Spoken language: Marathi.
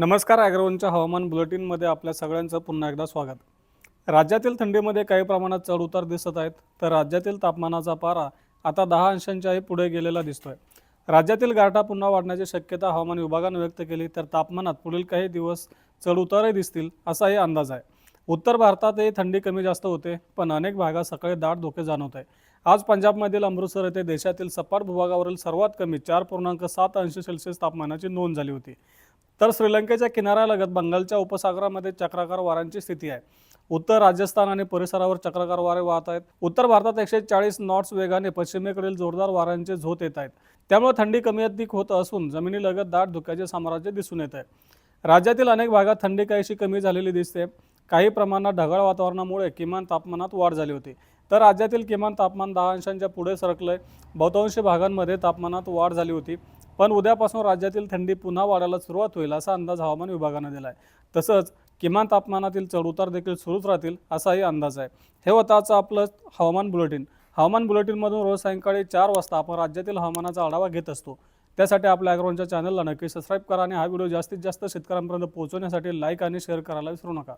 नमस्कार ॲग्रोवनच्या हवामान बुलेटिनमध्ये आपल्या सगळ्यांचं पुन्हा एकदा स्वागत. राज्यातील थंडीमध्ये काही प्रमाणात चढ उतार दिसत आहेत तर राज्यातील तापमानाचा पारा आता दहा अंशांच्याही पुढे गेलेला दिसतोय. राज्यातील गारठा पुन्हा वाढण्याची शक्यता हवामान विभागानं व्यक्त केली तर तापमानात पुढील काही दिवस चढ उतारही दिसतील असाही अंदाज आहे. उत्तर भारतातही थंडी कमी जास्त होते पण अनेक भागात सकाळी दाट धोके जाणवत आहे आज पंजाबमधील अमृतसर येथे देशातील सपाट भूभागावरील सर्वात कमी चार पूर्णांक सात अंश सेल्सिअस तापमानाची नोंद झाली होती. तर श्रीलंकेच्या किनाऱ्यालगत बंगालच्या उपसागरामध्ये चक्राकार वाऱ्यांची स्थिती आहे. उत्तर राजस्थान आणि परिसरावर चक्राकार वारे वाहत आहेत. उत्तर भारतात एकशे चाळीस नॉट्स वेगाने पश्चिमेकडील जोरदार वाऱ्यांचे झोत येत आहेत. त्यामुळे थंडी कमी अधिक होत असून जमिनीलगत दाट धुक्याचे साम्राज्य दिसून येत आहे. राज्यातील अनेक भागात थंडी काहीशी कमी झालेली दिसते. काही प्रमाणात ढगाळ वातावरणामुळे किमान तापमानात वाढ झाली होती. तर राज्यातील किमान तापमान दहा अंशांच्या पुढे सरकलंय. बहुतांश भागांमध्ये तापमानात वाढ झाली होती. पण उद्यापासून राज्यातील थंडी पुन्हा वाढायला सुरुवात होईल असा अंदाज हवामान विभागानं दिला आहे तसंच किमान तापमानातील चढउतार देखील सुरूच राहतील असाही अंदाज आहे. हे होतं आजचं आपलं हवामान बुलेटिन. हवामान बुलेटिनमधून रोज सायंकाळी चार वाजता आपण राज्यातील हवामानाचा आढावा घेत असतो. त्यासाठी आपल्या ॲग्रोनच्या चॅनलला नक्की सबस्क्राईब करा आणि हा व्हिडिओ जास्तीत जास्त शेतकऱ्यांपर्यंत पोहोचवण्यासाठी लाईक आणि शेअर करायला विसरू नका.